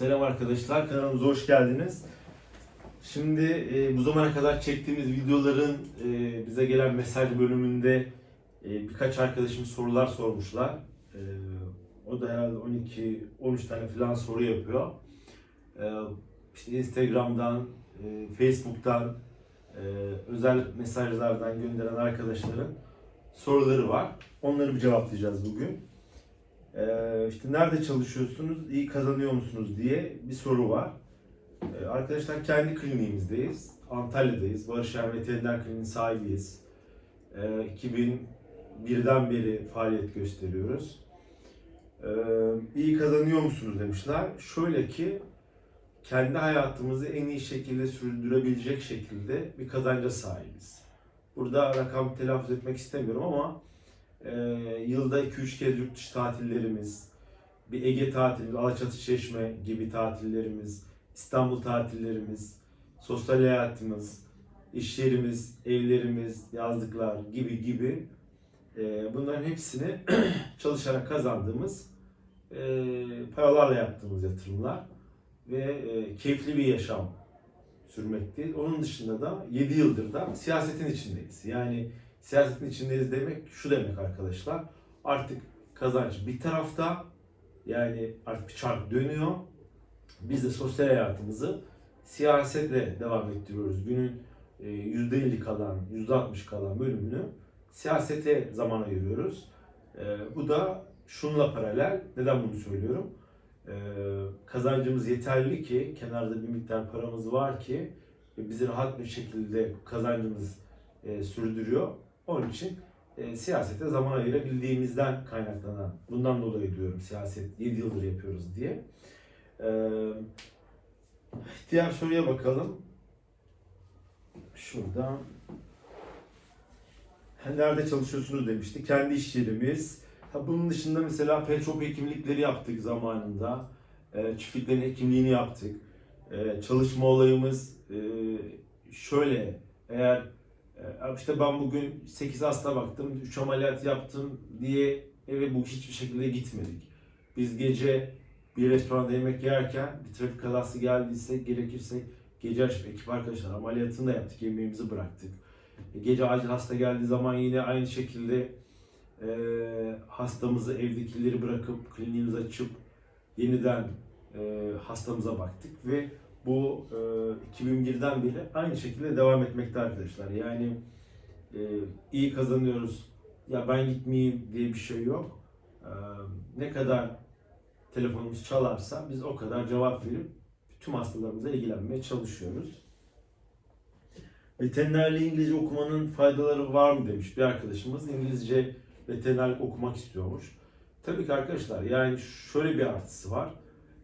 Selam arkadaşlar, kanalımıza hoş geldiniz. Şimdi e, bu zamana kadar çektiğimiz videoların e, bize gelen mesaj bölümünde e, birkaç arkadaşım sorular sormuşlar. E, o da herhalde 12-13 tane falan soru yapıyor. E, işte Instagram'dan, e, Facebook'tan, e, özel mesajlardan gönderen arkadaşların soruları var. Onları bir cevaplayacağız bugün. Ee, işte nerede çalışıyorsunuz, iyi kazanıyor musunuz diye bir soru var. Ee, arkadaşlar kendi kliniğimizdeyiz. Antalya'dayız. Barış Er Veteriner Kliniği sahibiyiz. Ee, 2001'den beri faaliyet gösteriyoruz. Ee, iyi kazanıyor musunuz demişler. Şöyle ki kendi hayatımızı en iyi şekilde sürdürebilecek şekilde bir kazanca sahibiz. Burada rakam telaffuz etmek istemiyorum ama ee, yılda 2-3 kez yurt dışı tatillerimiz, bir Ege tatili, Alaçatı Çeşme gibi tatillerimiz, İstanbul tatillerimiz, sosyal hayatımız, iş yerimiz, evlerimiz, yazlıklar gibi gibi e, bunların hepsini çalışarak kazandığımız e, paralarla yaptığımız yatırımlar ve e, keyifli bir yaşam sürmekteyiz. Onun dışında da 7 yıldır da siyasetin içindeyiz. Yani siyasetin içindeyiz demek şu demek arkadaşlar. Artık kazanç bir tarafta yani artık bir çark dönüyor. Biz de sosyal hayatımızı siyasetle devam ettiriyoruz. Günün e, %50 kalan, %60 kalan bölümünü siyasete zaman ayırıyoruz. E, Bu da şunla paralel. Neden bunu söylüyorum? E, Kazancımız yeterli ki, kenarda bir miktar paramız var ki bizi rahat bir şekilde kazancımız e, sürdürüyor. Onun için e, siyasete zaman ayırabildiğimizden kaynaklanan, bundan dolayı diyorum siyaset 7 yıldır yapıyoruz diye. E, diğer soruya bakalım. Şurada. Nerede çalışıyorsunuz demişti. Kendi iş yerimiz. Ha, bunun dışında mesela pet shop hekimlikleri yaptık zamanında. E, çiftliklerin hekimliğini yaptık. E, çalışma olayımız e, şöyle. Eğer işte ben bugün 8 hasta baktım, 3 ameliyat yaptım diye eve bu hiçbir şekilde gitmedik. Biz gece bir restoranda yemek yerken bir trafik kazası geldiyse gerekirse gece ekip arkadaşlar ameliyatını da yaptık, yemeğimizi bıraktık. E, Gece acil hasta geldiği zaman yine aynı şekilde e, hastamızı evdekileri bırakıp kliniğimizi açıp yeniden e, hastamıza baktık ve bu e, 2001'den beri aynı şekilde devam etmekte arkadaşlar. Yani e, iyi kazanıyoruz. Ya ben gitmeyeyim diye bir şey yok. E, ne kadar telefonumuz çalarsa biz o kadar cevap verip tüm hastalarımıza ilgilenmeye çalışıyoruz. Veterinerliği İngilizce okumanın faydaları var mı demiş bir arkadaşımız. İngilizce veterinerlik okumak istiyormuş. Tabii ki arkadaşlar yani şöyle bir artısı var.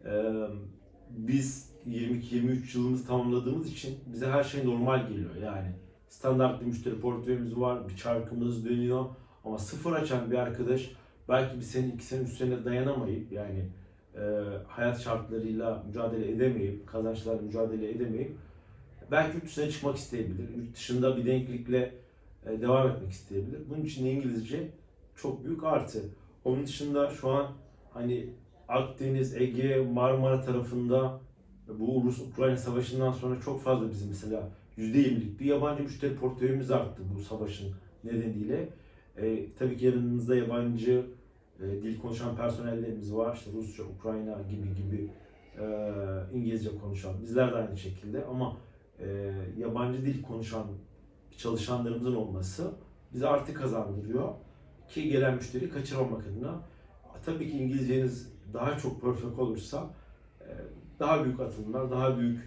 Ee, biz 22-23 yılımızı tamamladığımız için bize her şey normal geliyor. Yani standart bir müşteri portföyümüz var, bir çarkımız dönüyor. Ama sıfır açan bir arkadaş belki bir sene, iki sene, üç sene dayanamayıp yani e, hayat şartlarıyla mücadele edemeyip, kazançlarla mücadele edemeyip belki yurt dışına çıkmak isteyebilir. Yurt dışında bir denklikle e, devam etmek isteyebilir. Bunun için İngilizce çok büyük artı. Onun dışında şu an hani Akdeniz, Ege, Marmara tarafında bu Rus-Ukrayna savaşından sonra çok fazla bizim mesela %20'lik bir yabancı müşteri portföyümüz arttı bu savaşın nedeniyle. E, tabii ki yanımızda yabancı e, dil konuşan personellerimiz var. İşte Rusça, Ukrayna gibi gibi e, İngilizce konuşan. Bizler de aynı şekilde ama e, yabancı dil konuşan çalışanlarımızın olması bize artı kazandırıyor ki gelen müşteri kaçırmamak adına. Tabii ki İngilizceniz daha çok perfect olursa e, daha büyük atılımlar, daha büyük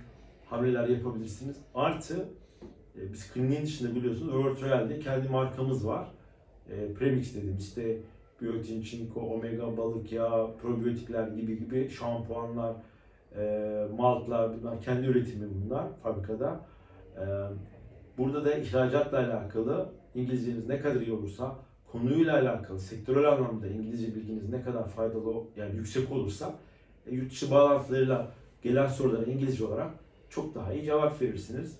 hamleler yapabilirsiniz. Artı e, biz kliniğin dışında biliyorsunuz World Royal'de kendi markamız var. E, Premix dediğimiz işte biyotin, çinko, omega balık yağı, probiyotikler gibi gibi şampuanlar, e, maltlar bunlar kendi üretimi bunlar fabrikada. E, burada da ihracatla alakalı İngilizceniz ne kadar iyi olursa konuyla alakalı sektörel anlamda İngilizce bilginiz ne kadar faydalı yani yüksek olursa e, yurt dışı bağlantılarıyla gelen sorulara İngilizce olarak çok daha iyi cevap verirsiniz.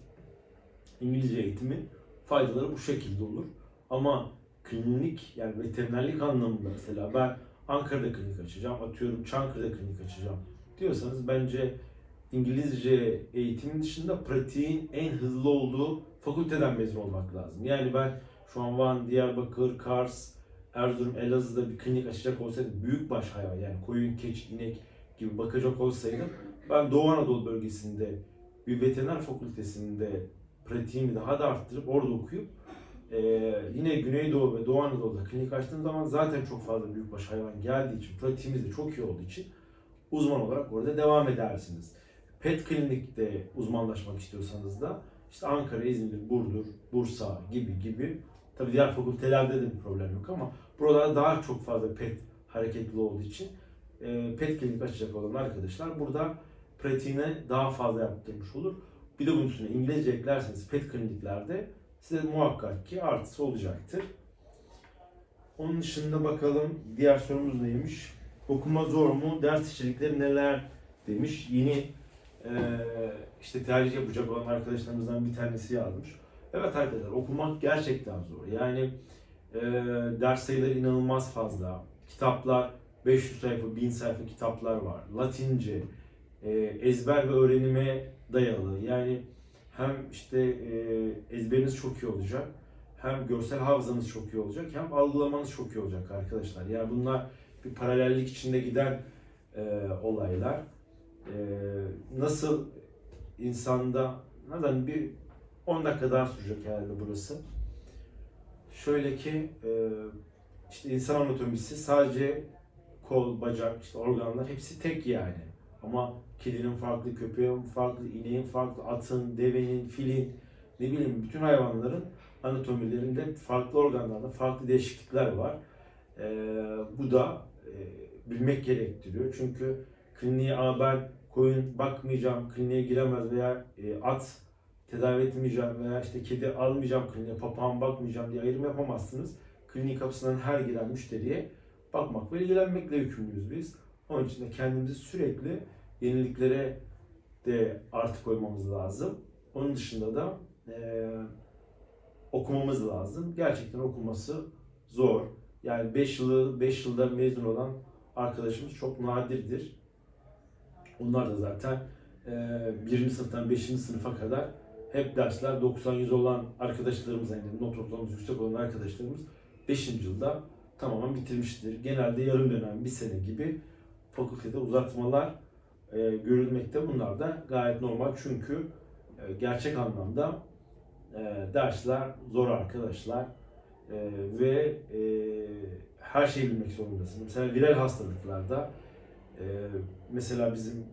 İngilizce eğitimin faydaları bu şekilde olur. Ama klinik yani veterinerlik anlamında mesela ben Ankara'da klinik açacağım, atıyorum Çankırı'da klinik açacağım diyorsanız bence İngilizce eğitimin dışında pratiğin en hızlı olduğu fakülteden mezun olmak lazım. Yani ben şu an Van, Diyarbakır, Kars, Erzurum, Elazığ'da bir klinik açacak olsaydım büyük baş hayvan yani koyun, keçi, inek gibi bakacak olsaydım ben Doğu Anadolu bölgesinde bir veteriner fakültesinde pratiğimi daha da arttırıp orada okuyup eee, yine Güneydoğu ve Doğu Anadolu'da klinik açtığım zaman zaten çok fazla büyükbaş hayvan geldiği için, pratiğimiz de çok iyi olduğu için uzman olarak orada devam edersiniz. Pet klinikte uzmanlaşmak istiyorsanız da işte Ankara, İzmir, Burdur, Bursa gibi gibi tabii diğer fakültelerde de bir problem yok ama buralarda daha çok fazla pet hareketli olduğu için e, pet klinik açacak olan arkadaşlar burada pratiğine daha fazla yaptırmış olur. Bir de bunun üstüne İngilizce eklerseniz pet kliniklerde size muhakkak ki artısı olacaktır. Onun dışında bakalım diğer sorumuz neymiş? Okuma zor mu? Ders içerikleri neler demiş. Yeni e, işte tercih yapacak olan arkadaşlarımızdan bir tanesi yazmış. Evet arkadaşlar okumak gerçekten zor. Yani e, ders sayıları inanılmaz fazla. Kitaplar 500 sayfa, 1000 sayfa kitaplar var. Latince, e, ezber ve öğrenime dayalı. Yani hem işte e, ezberiniz çok iyi olacak, hem görsel hafızanız çok iyi olacak, hem algılamanız çok iyi olacak arkadaşlar. Yani bunlar bir paralellik içinde giden e, olaylar. Nasıl insanda, neden bir 10 dakika daha sürecek herhalde burası. Şöyle ki işte insan anatomisi sadece kol, bacak, işte organlar hepsi tek yani. Ama kedinin farklı, köpeğin farklı, ineğin farklı, atın, devenin, filin, ne bileyim bütün hayvanların anatomilerinde farklı organlarda farklı değişiklikler var. Ee, bu da e, bilmek gerektiriyor. Çünkü kliniğe "Aa, koyun bakmayacağım, kliniğe giremez veya e, at tedavi etmeyeceğim veya işte kedi almayacağım kliniğe, papağan bakmayacağım diye ayrım yapamazsınız. Kliniğin kapısından her giren müşteriye bakmak ve ilgilenmekle yükümlüyüz biz. Onun için de kendimizi sürekli yeniliklere de artı koymamız lazım. Onun dışında da eee, okumamız lazım. Gerçekten okuması zor. Yani 5 yılı 5 yılda mezun olan arkadaşımız çok nadirdir. Onlar da zaten eee birinci sınıftan 5. sınıfa kadar hep dersler 90-100 olan arkadaşlarımız yani not ortalaması yüksek olan arkadaşlarımız 5. yılda tamamen bitirmiştir. Genelde yarım dönem, bir sene gibi fakültede uzatmalar e, görülmekte. Bunlar da gayet normal çünkü e, gerçek anlamda e, dersler zor arkadaşlar E, ve e, her şeyi bilmek zorundasın. Mesela viral hastalıklarda e, mesela bizim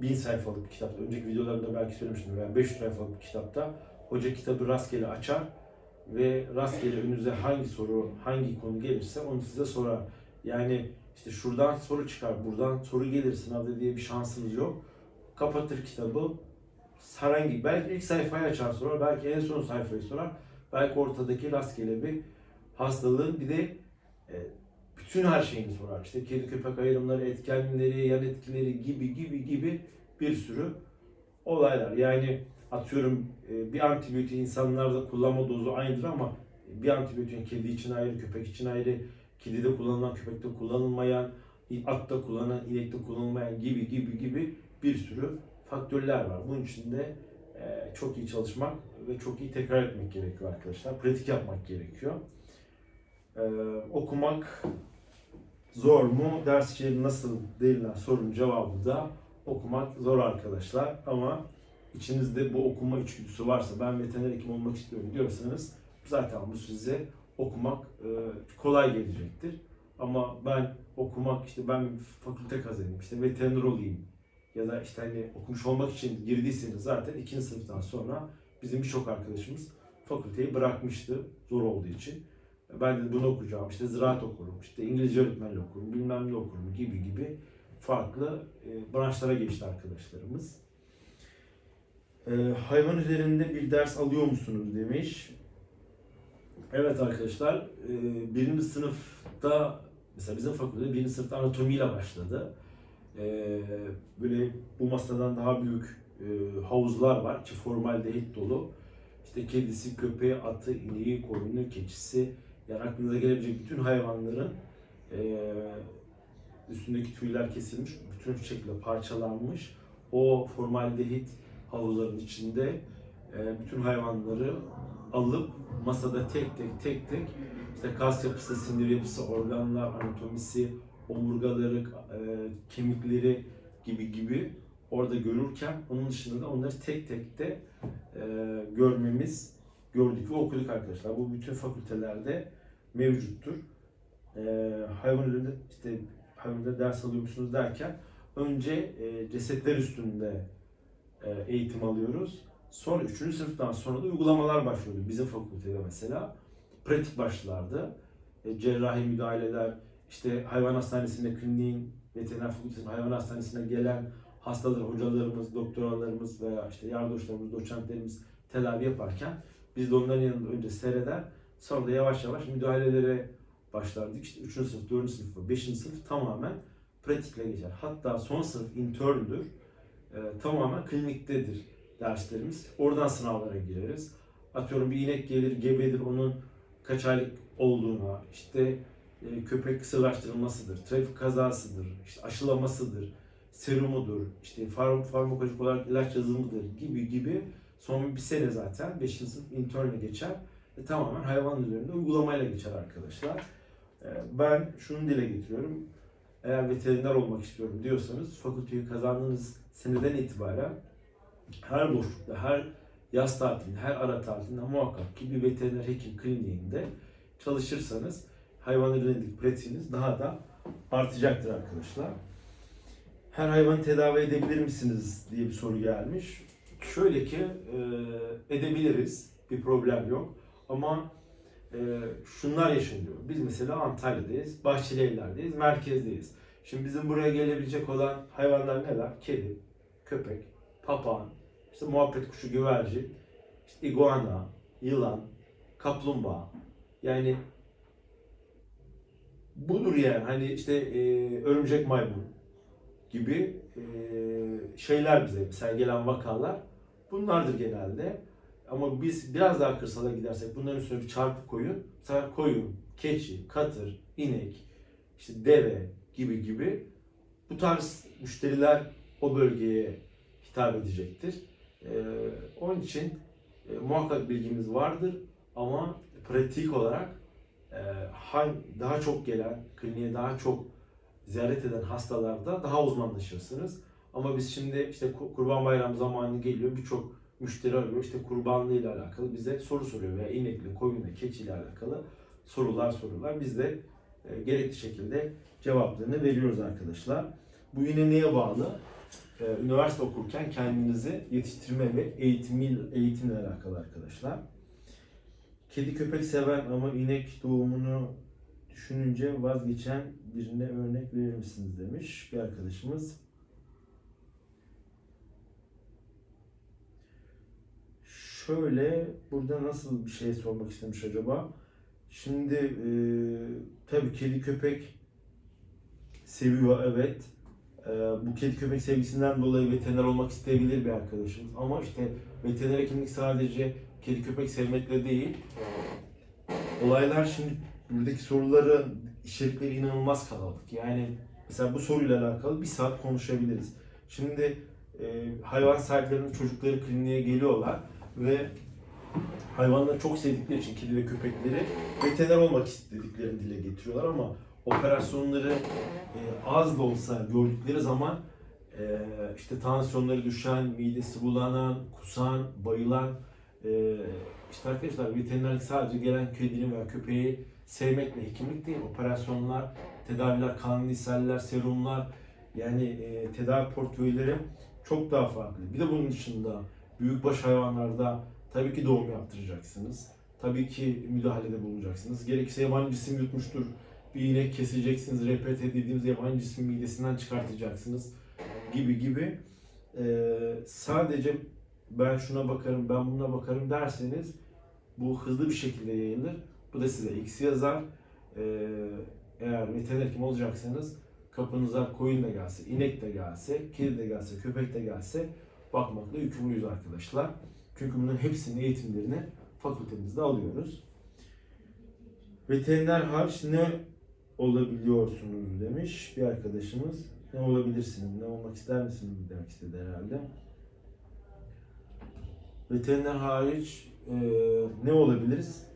1000 sayfalık bir kitapta, önceki videolarımda belki söylemiştim veya 500 sayfalık bir kitapta hoca kitabı rastgele açar ve rastgele önünüze hangi soru, hangi konu gelirse onu size sorar. Yani işte şuradan soru çıkar, buradan soru gelir sınavda diye bir şansınız yok. Kapatır kitabı, herhangi, belki ilk sayfayı açar sorar, belki en son sayfayı sorar, belki ortadaki rastgele bir hastalığın bir de e, bütün her şeyini sorar. İşte kedi köpek ayrımları, etkenleri, yan etkileri gibi gibi gibi bir sürü olaylar. Yani atıyorum e, bir antibiyotik insanlarda kullanma dozu aynıdır ama bir antibiyotiğin kedi için ayrı, köpek için ayrı, kedide kullanılan, köpekte kullanılmayan, atta kullanılan, inekte kullanılmayan gibi gibi gibi bir sürü faktörler var. Bunun için de e, çok iyi çalışmak ve çok iyi tekrar etmek gerekiyor arkadaşlar. Pratik yapmak gerekiyor. E, okumak zor mu? Ders içeriği nasıl denilen sorunun cevabı da okumak zor arkadaşlar. Ama içinizde bu okuma içgüdüsü varsa ben veteriner hekim olmak istiyorum diyorsanız zaten bu size okumak e, kolay gelecektir. Ama ben okumak işte ben bir fakülte kazanayım işte veteriner olayım ya da işte hani okumuş olmak için girdiyseniz zaten ikinci sınıftan sonra bizim birçok arkadaşımız fakülteyi bırakmıştı zor olduğu için. Ben de bunu okuyacağım işte ziraat okurum işte İngilizce öğretmenliği okurum bilmem ne okurum gibi gibi farklı e, branşlara geçti arkadaşlarımız. E, hayvan üzerinde bir ders alıyor musunuz demiş. Evet arkadaşlar, e, birinci sınıfta, mesela bizim fakülte birinci sınıfta anatomiyle başladı. E, böyle bu masadan daha büyük e, havuzlar var, içi formaldehit dolu. İşte kedisi, köpeği, atı, ineği, koyunu, keçisi, yani aklınıza gelebilecek bütün hayvanların üstündeki tüyler kesilmiş, bütün şekilde parçalanmış. O formaldehit havluların içinde bütün hayvanları alıp masada tek tek tek tek işte kas yapısı, sinir yapısı, organlar, anatomisi, omurgaları, e, kemikleri gibi gibi orada görürken onun dışında da onları tek tek de e, görmemiz, gördük ve okuduk arkadaşlar. Bu bütün fakültelerde mevcuttur. E, hayvan üzerinde işte hayvanlarda ders alıyor musunuz derken önce e, cesetler üstünde e, eğitim alıyoruz. Sonra 3. sınıftan sonra da uygulamalar başlıyordu. Bizim fakültede mesela pratik başlardı. E, cerrahi müdahaleler, işte hayvan hastanesinde, kliniğin, veteriner fakültesinin hayvan hastanesine gelen hastalar, hocalarımız, doktoralarımız veya işte yardımcılarımız, doçentlerimiz tedavi yaparken biz de onların yanında önce seyreder, sonra da yavaş yavaş müdahalelere başlardık. İşte 3. sınıf, 4. sınıf ve 5. sınıf tamamen pratikle geçer. Hatta son sınıf interndür. E, tamamen kliniktedir derslerimiz. Oradan sınavlara gireriz. Atıyorum bir inek gelir, gebedir, onun kaç aylık olduğuna, işte e, köpek kısırlaştırılmasıdır, trafik kazasıdır, işte aşılamasıdır, serumudur, işte farm farmakolojik olarak ilaç yazımıdır gibi gibi son bir sene zaten 5. sınıf intern'e geçer ve tamamen hayvan üzerinde uygulamayla geçer arkadaşlar. E, ben şunu dile getiriyorum. Eğer veteriner olmak istiyorum diyorsanız fakülteyi kazandığınız seneden itibaren her boşlukta, her yaz tatilinde, her ara tatilinde muhakkak ki bir veteriner hekim kliniğinde çalışırsanız hayvanlarındaki pratiğiniz daha da artacaktır arkadaşlar. Her hayvanı tedavi edebilir misiniz diye bir soru gelmiş. Şöyle ki e, edebiliriz, bir problem yok. Ama e, şunlar yaşanıyor. Biz mesela Antalya'dayız, Bahçeli merkezdeyiz. Şimdi bizim buraya gelebilecek olan hayvanlar neler? Kedi, köpek, papağan, işte muhabbet kuşu, güvercin, işte iguana, yılan, kaplumbağa. Yani budur yani hani işte e, örümcek maymun gibi e, şeyler bize mesela gelen vakalar bunlardır genelde. Ama biz biraz daha kırsala gidersek bunların üstüne bir çarpı koyun. Mesela koyun, keçi, katır, inek, işte deve gibi gibi bu tarz müşteriler o bölgeye hitap edecektir. Ee, onun için e, muhakkak bilgimiz vardır ama pratik olarak e, han- daha çok gelen, kliniğe daha çok ziyaret eden hastalarda daha uzmanlaşırsınız. Ama biz şimdi işte Ku- Kurban Bayramı zamanı geliyor birçok müşteri arıyor işte kurbanlığı ile alakalı bize soru soruyor veya inekle, koyunla, keçiyle alakalı sorular soruyorlar. Biz de e, gerekli şekilde cevaplarını veriyoruz arkadaşlar. Bu yine neye bağlı? Ee, üniversite okurken kendinizi yetiştirme ve eğitimil, eğitimle alakalı arkadaşlar. Kedi köpek seven ama inek doğumunu düşününce vazgeçen birine örnek verir misiniz demiş bir arkadaşımız. Şöyle burada nasıl bir şey sormak istemiş acaba? Şimdi e, tabii kedi köpek seviyor evet. Ee, bu kedi köpek sevgisinden dolayı veteriner olmak isteyebilir bir arkadaşımız. Ama işte veteriner hekimlik sadece kedi köpek sevmekle değil. Olaylar şimdi buradaki soruların içerikleri inanılmaz kalabalık. Yani mesela bu soruyla alakalı bir saat konuşabiliriz. Şimdi e, hayvan sahiplerinin çocukları kliniğe geliyorlar ve hayvanları çok sevdikleri için kedi ve köpekleri veteriner olmak istediklerini dile getiriyorlar ama operasyonları e, az da olsa gördükleri zaman e, işte tansiyonları düşen, midesi bulanan, kusan, bayılan e, işte arkadaşlar veterinerlik sadece gelen kedinin veya köpeği sevmekle hekimlik değil. Operasyonlar, tedaviler, kanlı ishaller, serumlar yani e, tedavi portföyleri çok daha farklı. Bir de bunun dışında büyükbaş hayvanlarda tabii ki doğum yaptıracaksınız. Tabii ki müdahalede bulunacaksınız. Gerekirse yabancı cisim yutmuştur bir inek keseceksiniz, RPT dediğimiz yabancı cismi midesinden çıkartacaksınız gibi gibi. Ee, sadece ben şuna bakarım, ben buna bakarım derseniz bu hızlı bir şekilde yayılır. Bu da size eksi yazar. Ee, eğer veteriner olacaksanız kapınıza koyun da gelse, inek de gelse, kedi de gelse, köpek de gelse bakmakla yükümlüyüz arkadaşlar. Çünkü bunların hepsinin eğitimlerini fakültemizde alıyoruz. Veteriner hariç ne olabiliyorsunuz demiş bir arkadaşımız. ne olabilirsin, ne olmak ister misin demek istedi herhalde. Veteriner hariç e, ne olabiliriz?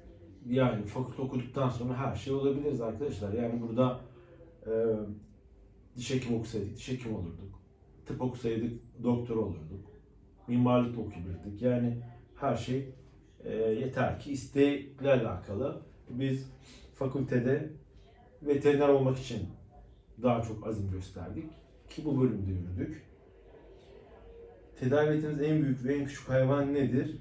Yani fakülte okuduktan sonra her şey olabiliriz arkadaşlar. Yani burada e, diş hekimi okusaydık diş hekimi olurduk. Tıp okusaydık doktor olurduk. Mimarlık okuyabilirdik. Yani her şey e, yeter ki istekle alakalı. Biz fakültede veteriner olmak için daha çok azim gösterdik ki bu bölümde yürüdük. Tedavi ettiğimiz en büyük ve en küçük hayvan nedir?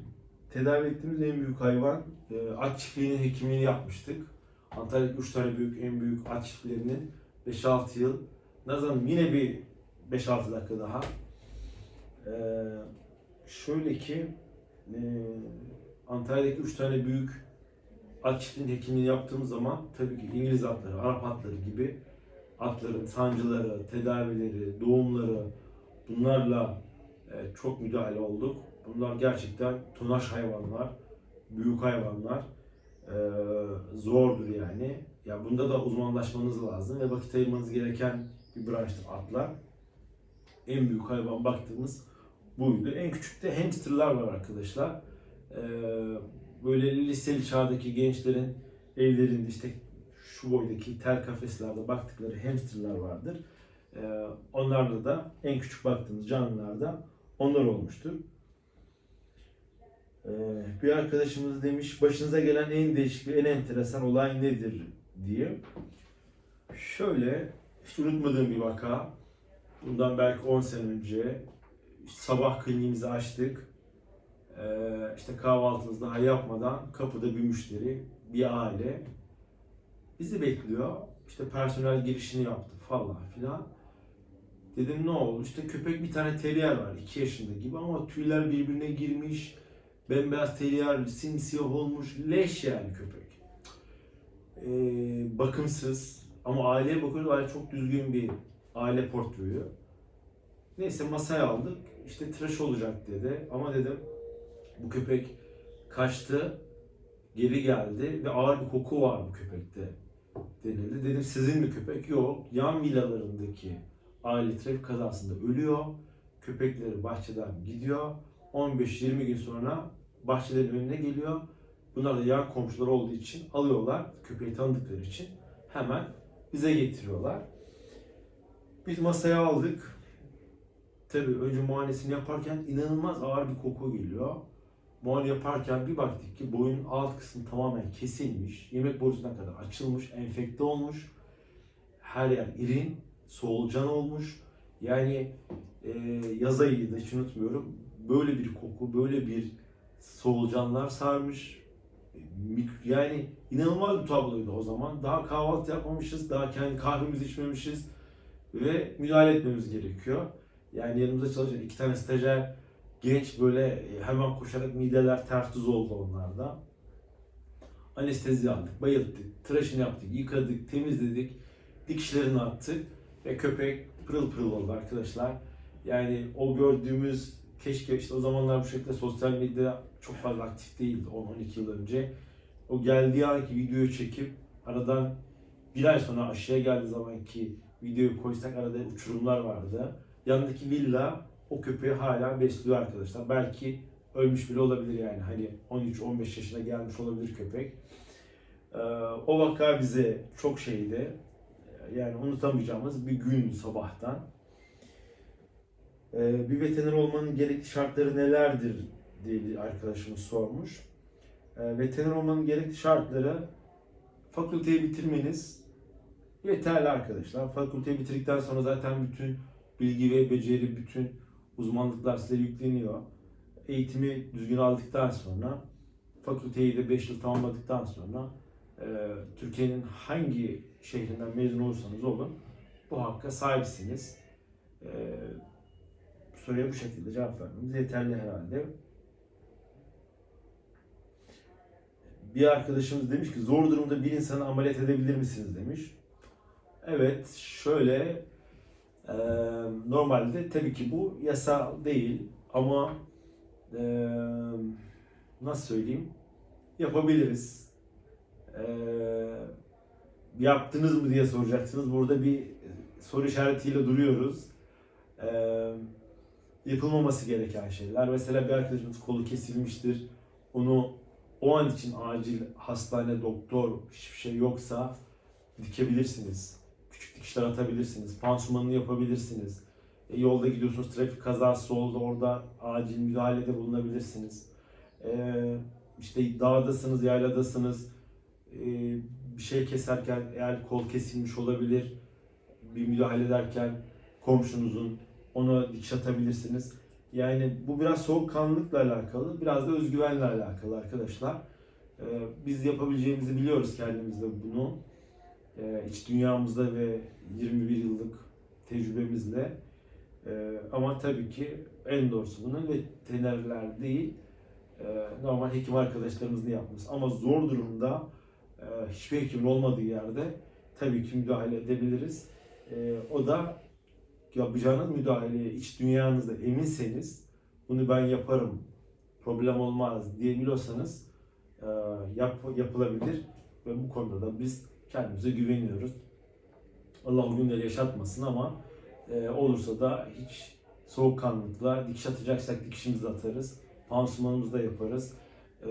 Tedavi ettiğimiz en büyük hayvan e, at çiftliğinin hekimliğini yapmıştık. Antalya'da 3 tane büyük en büyük at çiftliğinin 5-6 yıl. Nazan'ım yine bir 5-6 dakika daha. E, şöyle ki e, Antalya'daki 3 tane büyük at çiftliğinin hekimliğini yaptığımız zaman tabii ki İngiliz atları, Arap atları gibi atların sancıları, tedavileri, doğumları bunlarla e, çok müdahale olduk. Bunlar gerçekten tonaj hayvanlar, büyük hayvanlar. E, zordur yani. Ya bunda da uzmanlaşmanız lazım ve vakit ayırmanız gereken bir branştır atlar. En büyük hayvan baktığımız buydu. En küçük de hamsterlar var arkadaşlar. E, böyle liseli çağdaki gençlerin evlerinde işte şu boydaki tel kafeslerde baktıkları hamsterlar vardır. Ee, onlarla da en küçük baktığımız canlılarda onlar olmuştur. Ee, bir arkadaşımız demiş başınıza gelen en değişik ve en enteresan olay nedir diye. Şöyle hiç unutmadığım bir vaka. Bundan belki 10 sene önce sabah kliniğimizi açtık. Ee, işte kahvaltımızı daha yapmadan kapıda bir müşteri, bir aile bizi bekliyor. İşte personel girişini yaptı falan filan. Dedim ne oldu? İşte köpek bir tane teriyar var 2 yaşında gibi ama tüyler birbirine girmiş. Bembeyaz teriyar simsiyah olmuş. Leş yani köpek. Ee, bakımsız. Ama aileye bakıyoruz. Aile çok düzgün bir aile portföyü. Neyse masaya aldık. İşte tıraş olacak dedi. Ama dedim bu köpek kaçtı. Geri geldi ve ağır bir koku var bu köpekte denildi. Dedim sizin mi köpek? Yok. Yan villalarındaki aile trafik kazasında ölüyor. Köpekleri bahçeden gidiyor. 15-20 gün sonra bahçelerin önüne geliyor. Bunlar da yan komşular olduğu için alıyorlar. Köpeği tanıdıkları için hemen bize getiriyorlar. Biz masaya aldık. Tabii önce muayenesini yaparken inanılmaz ağır bir koku geliyor. Muayene yaparken bir baktık ki boyun alt kısmı tamamen kesilmiş. Yemek borusuna kadar açılmış, enfekte olmuş. Her yer irin, solucan olmuş. Yani e, yaz ayıydı hiç unutmuyorum. Böyle bir koku, böyle bir solucanlar sarmış. Mik- Yani inanılmaz bir tabloydu o zaman. Daha kahvaltı yapmamışız, daha kendi kahvemizi içmemişiz ve müdahale etmemiz gerekiyor. Yani yanımızda çalışan iki tane stajyer genç böyle hemen koşarak mideler ters düz oldu onlarda. Anestezi aldık, bayılttık, tıraşını yaptık, yıkadık, temizledik, dikişlerini attık ve köpek pırıl pırıl oldu arkadaşlar. Yani o gördüğümüz keşke işte o zamanlar bu şekilde sosyal medya çok fazla aktif değildi 10-12 yıl önce. O geldiği anki videoyu çekip aradan bir ay sonra aşağıya geldiği zamanki videoyu koysak arada uçurumlar vardı. Yanındaki villa o köpeği hala besliyor arkadaşlar. Belki ölmüş bile olabilir yani. Hani 13-15 yaşına gelmiş olabilir köpek. Ee, o vaka bize çok şeydi. Yani unutamayacağımız bir gün sabahtan. Ee, bir veteriner olmanın gerekli şartları nelerdir diye bir arkadaşımız sormuş. Ee, veteriner olmanın gerekli şartları fakülteyi bitirmeniz yeterli arkadaşlar. Fakülteyi bitirdikten sonra zaten bütün bilgi ve beceri, bütün uzmanlıklar size yükleniyor. Eğitimi düzgün aldıktan sonra, fakülteyi de 5 yıl tamamladıktan sonra e, Türkiye'nin hangi şehrinden mezun olursanız olun bu hakka sahipsiniz. E, soruya bu şekilde cevap vermemiz yeterli herhalde. Bir arkadaşımız demiş ki zor durumda bir insanı ameliyat edebilir misiniz demiş. Evet şöyle ee, normalde tabii ki bu yasal değil ama e, nasıl söyleyeyim yapabiliriz. Ee, yaptınız mı diye soracaksınız. Burada bir soru işaretiyle duruyoruz. Ee, yapılmaması gereken şeyler. Mesela bir arkadaşımız kolu kesilmiştir. Onu o an için acil hastane, doktor, hiçbir şey yoksa dikebilirsiniz. Küçük dikişler atabilirsiniz. Pansumanını yapabilirsiniz. E, yolda gidiyorsunuz, trafik kazası oldu. Orada acil müdahalede bulunabilirsiniz. Ee, işte dağdasınız, yayladasınız. Ee, bir şey keserken eğer kol kesilmiş olabilir. Bir müdahale ederken komşunuzun ona dikiş atabilirsiniz. Yani bu biraz soğukkanlılıkla alakalı, biraz da özgüvenle alakalı arkadaşlar. Ee, biz yapabileceğimizi biliyoruz kendimizde bunu. Ee, iç dünyamızda ve 21 yıllık tecrübemizle. Ee, ama tabii ki en doğrusu bunun veterinerler değil, e, normal hekim arkadaşlarımızın yapması. Ama zor durumda hiçbir hekimin olmadığı yerde tabii ki müdahale edebiliriz. O da yapacağınız müdahaleye iç dünyanızda eminseniz bunu ben yaparım, problem olmaz diyebiliyorsanız yap, yapılabilir ve bu konuda da biz kendimize güveniyoruz. Allah o günleri yaşatmasın ama e, olursa da hiç soğukkanlılıkla dikiş atacaksak dikişimizi atarız, pansumanımızı da yaparız. E,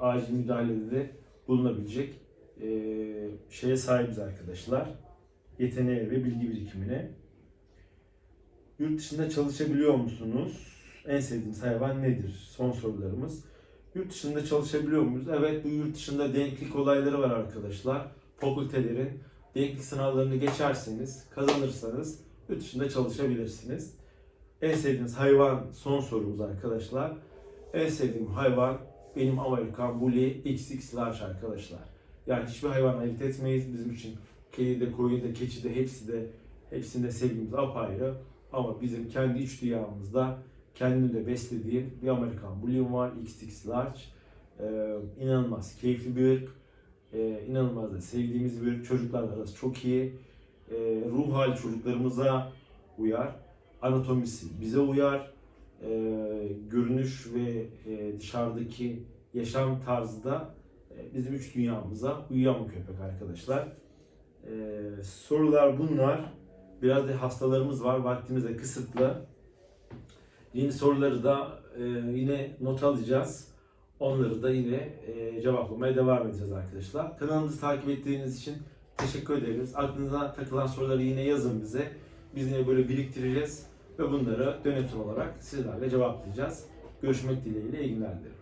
acil müdahalede de bulunabilecek e, şeye sahibiz arkadaşlar. Yeteneğe ve bilgi birikimine. Yurt dışında çalışabiliyor musunuz? En sevdiğiniz hayvan nedir? Son sorularımız. Yurt dışında çalışabiliyor muyuz? Evet bu yurt dışında denklik olayları var arkadaşlar. Fakültelerin denklik sınavlarını geçerseniz, kazanırsanız yurt dışında çalışabilirsiniz. En sevdiğiniz hayvan son sorumuz arkadaşlar. En sevdiğim hayvan benim Amerikan Bully XX large arkadaşlar. Yani hiçbir hayvan ayırt etmeyiz. Bizim için kedi de, koyun da, keçi de hepsi de hepsinde sevgimiz apayrı. Ama bizim kendi iç dünyamızda kendimi de beslediğim bir Amerikan Bully'um var. XX large. Ee, inanılmaz keyifli bir ırk. Ee, inanılmaz da sevdiğimiz bir. Çocuklarla arası çok iyi. Ee, ruh hali çocuklarımıza uyar. Anatomisi bize uyar. Ee, görünüş ve e, dışarıdaki yaşam tarzı da e, bizim üç dünyamıza uyuyan bir köpek arkadaşlar. Ee, sorular bunlar. Biraz da hastalarımız var. Vaktimiz de kısıtlı. Yeni soruları da e, yine not alacağız. Onları da yine e, cevaplamaya devam edeceğiz arkadaşlar. Kanalımızı takip ettiğiniz için teşekkür ederiz. Aklınıza takılan soruları yine yazın bize. Biz yine böyle biriktireceğiz ve bunları dönetim olarak sizlerle cevaplayacağız. Görüşmek dileğiyle iyi günler dilerim.